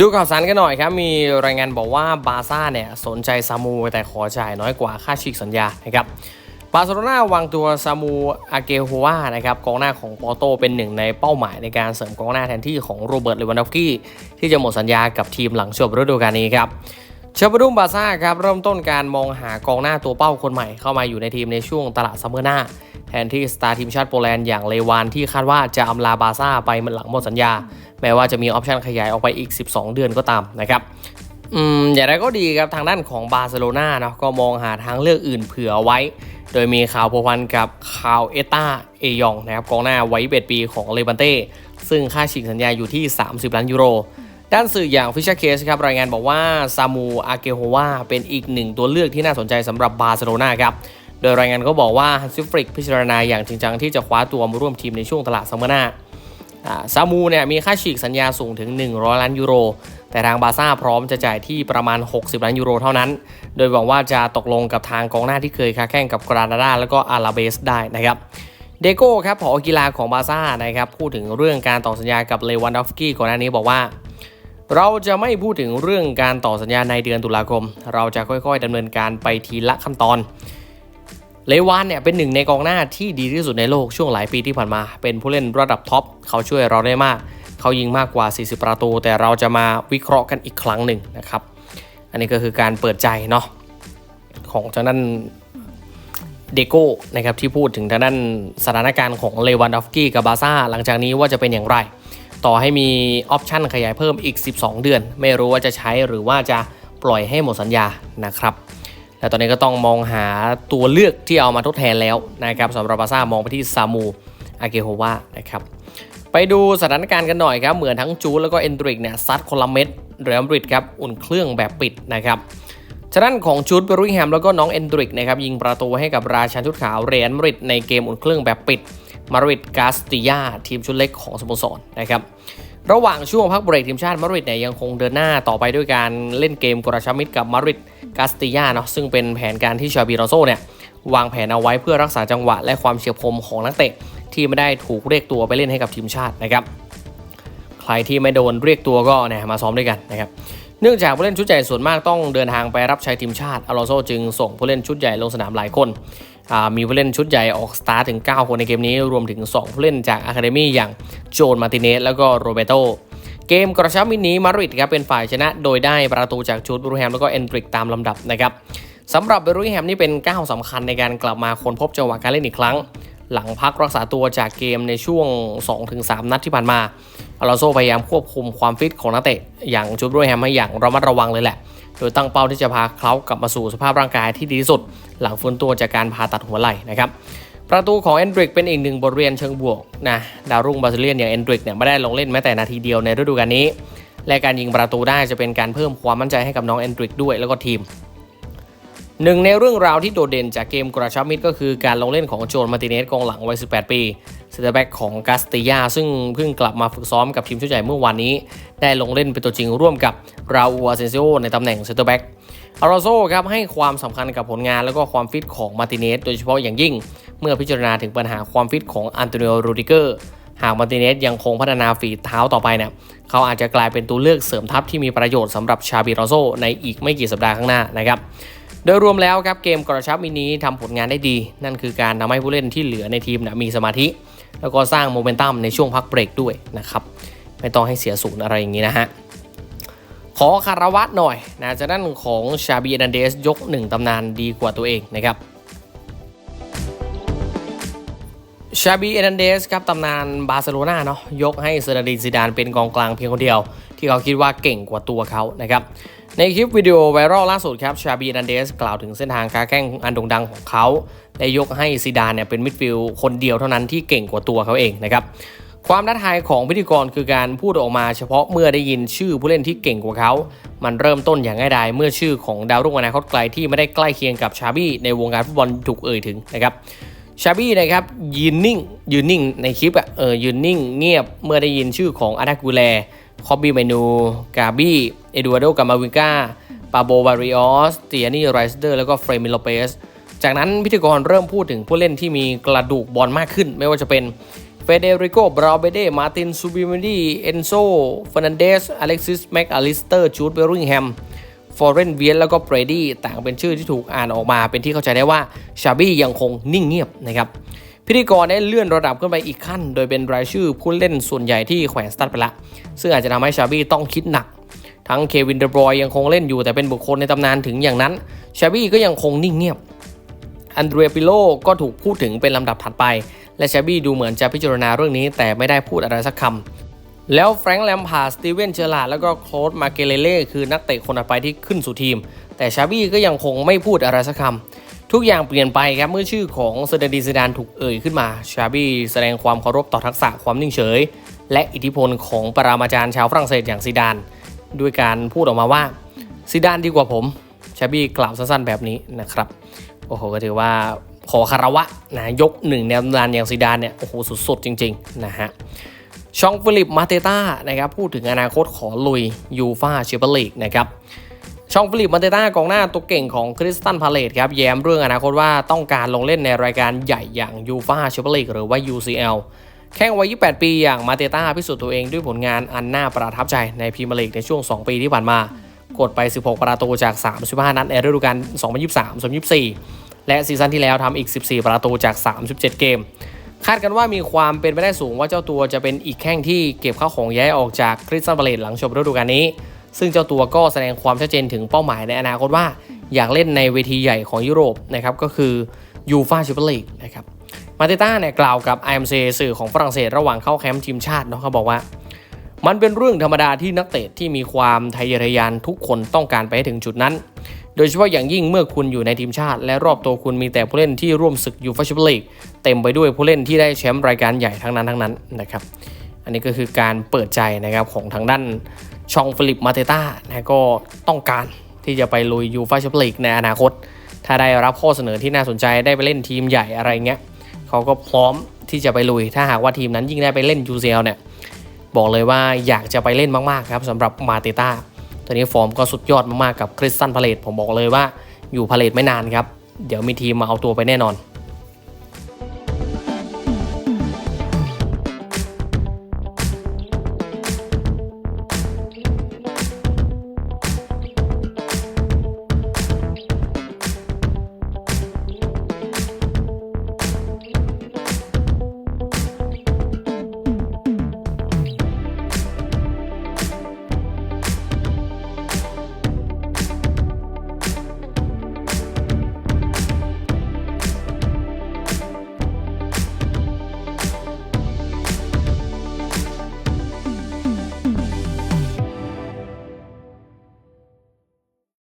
ดูข่าวสารกันหน่อยครับ มีรายงานบอกว่าบาร์ซ่าเนี่ยสนใจซามูแต่ขอจ่ายน้อยกว่าค่าฉีกสัญญานะครับบาร์เซโลนาวางตัวซามูอาเกฮัวนะครับกองหน้าของปอร์โตเป็นหนึ่งในเป้าหมายในการเสริมกองหน้าแทนที่ของโรเบิร์ตเลวันดอฟกี้ที่จะหมดสัญญากับทีมหลังจบฤดูกาลนี้ครับ เชอร์บรุมบาซ่าครับเริ่มต้นการมองหากองหน้าตัวเป้าคนใหม่เข้ามาอยู่ในทีมในช่วงตลาดซัมเมอร์หน้า แทนที่สตาร์ทีมชาติโปแลนด์อย่างเลวานที่คาดว่าจะอำลาบาซ่าไปหลังหมดสัญญา แม้ว่าจะมีออปชันขยายออกไปอีก 12 เดือนก็ตามนะครับอืมอย่างไรก็ดีครับทางด้านของบาร์เซโลนาเนาะก็มองหาทางเลือกอื่นเผื่อไว้ โดยมีข่าวพัวพันกับคาวเอตาเอยองนะครับกองหน้าไว้เบ็ดปีของเลบันเต้ซึ่งค่าฉีกสัญญาอยู่ที่ 30 ล้านยูโร ด้านสื่ออย่างฟิชเชอร์เคสครับรายงานบอกว่าซามูอาเกโฮวาเป็นอีกหนึ่งตัวเลือกที่น่าสนใจสำหรับบาร์เซโลนาครับโดยรายงานก็บอกว่าฮันซิฟริกพิจารณาอย่างจริงจังที่จะคว้าตัวมาร่วมทีมในช่วงตลาดซัมเมอร์หน้าซามูเนี่ยมีค่าฉีกสัญญาสูงถึง 100 ล้านยูโร แต่ทางบาซ่าพร้อมจะจ่ายที่ประมาณ 60 ล้านยูโรเท่านั้น โดยหวังว่าจะตกลงกับทางกองหน้าที่เคยค้าแข่งกับกรานาดาแล้วก็อาราเบสได้นะครับ เดโก้ครับผอกีฬาของบาซ่านะครับพูดถึงเรื่องการต่อสัญญากับเลวันดอฟสกี้ก่อนหน้านี้บอกว่า เราจะไม่พูดถึงเรื่องการต่อสัญญาในเดือนตุลาคม เราจะค่อยๆดำเนินการไปทีละขั้นตอน เลวานเนี่ยเป็นหนึ่งในกองหน้าที่ดีที่สุดในโลกช่วงหลายปีที่ผ่านมา เป็นผู้เล่นระดับท็อป เขาช่วยเราได้มาก เขายิงมากกว่า 40 ประตู แต่เราจะมาวิเคราะห์กันอีกครั้งหนึ่งนะครับ อันนี้ก็คือการเปิดใจเนาะของทางด้านเดโก้นะครับที่พูดถึงทางด้านสถานการณ์ของเลวันดอฟกี้กับบาซ่าหลังจากนี้ว่าจะเป็นอย่างไร ต่อให้มีออปชันขยายเพิ่มอีก 12 เดือน ไม่รู้ว่าจะใช้หรือว่าจะปล่อยให้หมดสัญญานะครับและตอนนี้ก็ต้องมองหาตัวเลือกที่เอามาทดแทนแล้วนะครับสำหรับบาซ่ามองไปที่ซามูอาเกโฮวานะครับไปดูสถานการณ์กันหน่อยครับเหมือนทั้งจูดแล้วก็เอนดริกเนี่ยซัดคนละเม็ดเรอัลมาดริดครับอุ่นเครื่องแบบปิดนะครับฉะนั้นของจูดเบร์ริงแฮมแล้วก็น้องเอนดริกนะครับยิงประตูให้กับราชันชุดขาวเรอัลมาดริดในเกมอุ่นเครื่องแบบปิด มาริดกาสติยาทีมชุดเล็กของสโมสรนะครับระหว่างช่วงพักเบรกทีมชาติมาริดเนี่ยยังคงเดินหน้าต่อไปด้วยการเล่นเกมกระชับมิตรกับมาริดกาสติยาเนาะซึ่งเป็นแผนการที่ชาบีรอโซเนี่ยวางแผนเอาไว้เพื่อรักษาจังหวะและความเฉียบคมของนักเตะที่ไม่ได้ถูกเรียกตัวไปเล่นให้กับทีมชาตินะครับใครที่ไม่โดนเรียกตัวก็เนี่ยมาซ้อมด้วยกันนะครับเนื่องจากผู้เล่นชุดใหญ่ส่วนมากต้องเดินทางไปรับใช้ทีมชาติอลอนโซจึงส่งผู้เล่นชุดใหญ่ลงสนามหลายคน มีผู้เล่นชุดใหญ่ออกสตาร์ถึง 9 คนในเกมนี้รวมถึง 2 ผู้เล่นจากอะคาเดมี่อย่างโจนมาติเนสแล้วก็โรเบโตเกมกระชับมิตรนี้มาดริดครับเป็นฝ่ายชนะ โดยได้ประตูจากจูดบรูแฮมแล้วก็เอนดริกตามลำดับนะครับสำหรับเบรูแฮมนี่เป็นก้าวสำคัญในการกลับมาค้นพบจังหวะการเล่นอีกครั้ง หลังพักรักษาตัวจากเกมในช่วง 2-3 นัดที่ผ่านมาอลอนโซพยายามควบคุมความฟิตของนักเตะอย่างจูดบรูแฮมให้อย่างระมัดระวังเลยแหละ โดยตั้งเป้าที่จะพาเขากลับมาสู่สภาพร่างกายที่ดีที่สุด หลังฟื้นตัวจากการผ่าตัดหัวไหล่นะครับประตูของเอนดริกเป็นอีกหนึ่งบทเรียนเชิงบวกนะดาวรุ่งบาซิเลียนอย่างเอนดริกเนี่ยไม่ได้ลงเล่นแม้แต่นาทีเดียวในฤดูกาลนี้ และการยิงประตูได้จะเป็นการเพิ่มความมั่นใจให้กับน้องเอนดริกด้วยแล้วก็ทีมหนึ่งในเรื่องราวที่โดดเด่นจากเกมกระชับมิตรก็คือการลงเล่นของโจนมาร์ติเนสกองหลังวัย 18 ปี เซนเตอร์แบ็กของกาสติยา ซึ่งเพิ่งกลับมาฝึกซ้อมกับทีมชุดใหญ่เมื่อวานนี้ ได้ลงเล่นเป็นตัวจริงร่วมกับราอูอาเซนซิโอในตำแหน่งเซนเตอร์แบ็กอารโซครับให้ความสำคัญกับผลงานแล้วก็ความฟิตของมาติเนสโดยเฉพาะอย่างยิ่ง เมื่อพิจารณาถึงปัญหาความฟิตของอันโตนิโอโรดิเกอร์หากมาติเนสยังคงพัฒนาฝีเท้าต่อไปเนี่ยเขาอาจจะกลายเป็นตัวเลือกเสริมทัพที่มีประโยชน์สำหรับชาบิรอโซในอีกไม่กี่สัปดาห์ข้างหน้านะครับโดยรวมแล้วครับเกมกระชับมินี้ทำผลงานได้ดี นั่นคือการทำให้ผู้เล่นที่เหลือในทีมนะมีสมาธิ แล้วก็สร้างโมเมนตัมในช่วงพักเบรกด้วยนะครับ ไม่ต้องให้เสียศูนย์อะไรอย่างนี้นะฮะ ขอคารวะหน่อยนะจากด้านของชาบีเอนันเดสยกหนึ่งตำนานดีกว่าตัวเองนะครับชาบีเอนันเดสครับตำนานบาร์เซโลนาเนาะยกให้เซอร์ดินซิดานเป็นกองกลางเพียงคนเดียว ที่เขาคิดว่าเก่งกว่าตัวเขานะครับ ในคลิปวิดีโอไวรัลล่าสุดครับชาบีนันเดสกล่าวถึงเส้นทางการแข่งอันโด่งดังของเขาได้ยกให้ซีดานเนี่ยเป็นมิดฟิลด์คนเดียวเท่านั้นที่เก่งกว่าตัวเขาเองนะครับความท้าทายของพิธีกรคือการพูดออกมาเฉพาะเมื่อได้ยินชื่อผู้เล่นที่เก่งกว่าเขา มันเริ่มต้นอย่างง่ายดายเมื่อชื่อของดาวรุ่งอนาคตไกลที่ไม่ได้ใกล้เคียงกับชาบี้ในวงการฟุตบอลถูกเอ่ยถึงนะครับชาบี้นะครับยืนนิ่งยืนนิ่งในคลิปอะเออยืนนิ่งเงียบเมื่อได้ยินชื่อของอานากูแล คอบบี้เมนู กาบี้ เอดูอาร์โดกามาวิก้าปาโบบาริออสเตียนี่ไรสเดอร์แล้วก็เฟรมิโลเปสจากนั้นพิธีกรเริ่มพูดถึงผู้เล่นที่มีกระดูกบอลมากขึ้น ไม่ว่าจะเป็นเฟเดริโกบราเบเด มาตินซูบิมิดีเอนโซเฟร์นันเดส อเล็กซิส แม็กอลิสเตอร์ จูดเบริงแฮม ฟอร์เรนเวียนแล้วก็เบรดี้ ต่างเป็นชื่อที่ถูกอ่านออกมา เป็นที่เข้าใจได้ว่าชาบี้ยังคงนิ่งเงียบนะครับ พิธีกรได้เลื่อนระดับขึ้นไปอีกขั้น โดยเป็นรายชื่อผู้เล่นส่วนใหญ่ที่แขวนสตาร์ทไปละ ซึ่งอาจจะทำให้ชาบี้ต้องคิดหนัก ทั้งเควินเดบรอยยังคงเล่นอยู่แต่เป็นบุคคลในตำนานถึงอย่างนั้น ชาบี้ก็ยังคงนิ่งเงียบ อันเดรียปิโลก็ถูกพูดถึงเป็นลำดับถัดไป และชาบี้ดูเหมือนจะพิจารณาเรื่องนี้แต่ไม่ได้พูดอะไรสักคำ แล้วแฟรงค์แลมพาร์ดสตีเวนเจอร์ลาแล้วก็โคลดมาเกเลเล่คือนักเตะคนต่อไปที่ขึ้นสู่ทีม แต่ชาบี้ก็ยังคงไม่พูดอะไรสักคำ ทุกอย่างเปลี่ยนไปครับเมื่อชื่อของเซเดนดีซิดานถูกเอ่ยขึ้นมาชาบี้แสดงความเคารพต่อทักษะความนิ่งเฉย และอิทธิพลของปรามาจารย์ชาวฝรั่งเศสอย่างซีดาน ด้วยการพูดออกมาว่าซีดานดีกว่าผมชาบี้กล่าวสั้นๆแบบนี้นะครับโอ้โหก็ถือว่าขอคารวะนะยกหนึ่งแนวตำนานอย่างซีดานเนี่ยโอ้โหสุดๆจริงๆนะฮะชองฟิลิปมาเตต้านะครับพูดถึงอนาคตขอลุยยูฟาแชมเปี้ยนลีกนะครับ ชองฟิลิปมาเตต้ากองหน้าตัวเก่งของคริสตันพาเลตครับแย้มเรื่องอนาคตว่าต้องการลงเล่นในรายการใหญ่อย่างยูฟาแชมเปี้ยนลีกหรือว่า UCL แข้งวัย 28 ปีอย่างมาเตต้าพิสูจน์ตัวเองด้วยผลงานอันน่าประทับใจในพรีเมียร์ลีกในช่วง 2 ปีที่ผ่านมา กดไป 16 ประตูจาก 35 นัดในฤดูกาล 2023-2024 และซีซั่นที่แล้วทำอีก 14 ประตูจาก 37 เกม คาดกันว่ามีความเป็นไปได้สูงว่าเจ้าตัวจะเป็นอีกแข้งที่เก็บข้าวของย้ายออกจากคริสตันพาเลตหลังจบฤดูกาลนี้ ซึ่งเจ้าตัวก็แสดงความชัดเจนถึงเป้าหมายในอนาคตว่า อยากเล่นในเวทีใหญ่ของยุโรปนะครับก็คือยูฟาแชมเปี้ยนลีกนะครับมาเตต้าเนี่ยกล่าวกับ IMC สื่อของฝรั่งเศสระหว่างเข้าแคมป์ทีมชาติเนาะเขาบอกว่า มันเป็นเรื่องธรรมดาที่นักเตะที่มีความทะเยอทะยานทุกคนต้องการไปให้ถึงจุดนั้น โดยเฉพาะอย่างยิ่งเมื่อคุณอยู่ในทีมชาติ และรอบตัวคุณมีแต่ผู้เล่นที่ร่วมศึกยูฟาแชมเปี้ยนลีกเต็มไปด้วยผู้เล่นที่ได้แชมป์รายการใหญ่ทั้งนั้นทั้งนั้นนะครับอันนี้ก็คือการเปิดใจนะครับของทางด้าน ชองฟิลิปมาเตต้านะก็ต้องการที่จะไปลุยยูฟาแชมเปี้ยนลีกในอนาคต ถ้าได้รับข้อเสนอที่น่าสนใจได้ไปเล่นทีมใหญ่อะไรเงี้ยเขาก็พร้อมที่จะไปลุย ถ้าหากว่าทีมนั้นยิ่งได้ไปเล่น UCL เนี่ยบอกเลยว่าอยากจะไปเล่นมากๆครับสำหรับมาเตต้าตอนนี้ฟอร์มก็สุดยอดมากๆกับคริสตันพาเลตผมบอกเลยว่าอยู่พาเลตไม่นานครับ เดี๋ยวมีทีมมาเอาตัวไปแน่นอน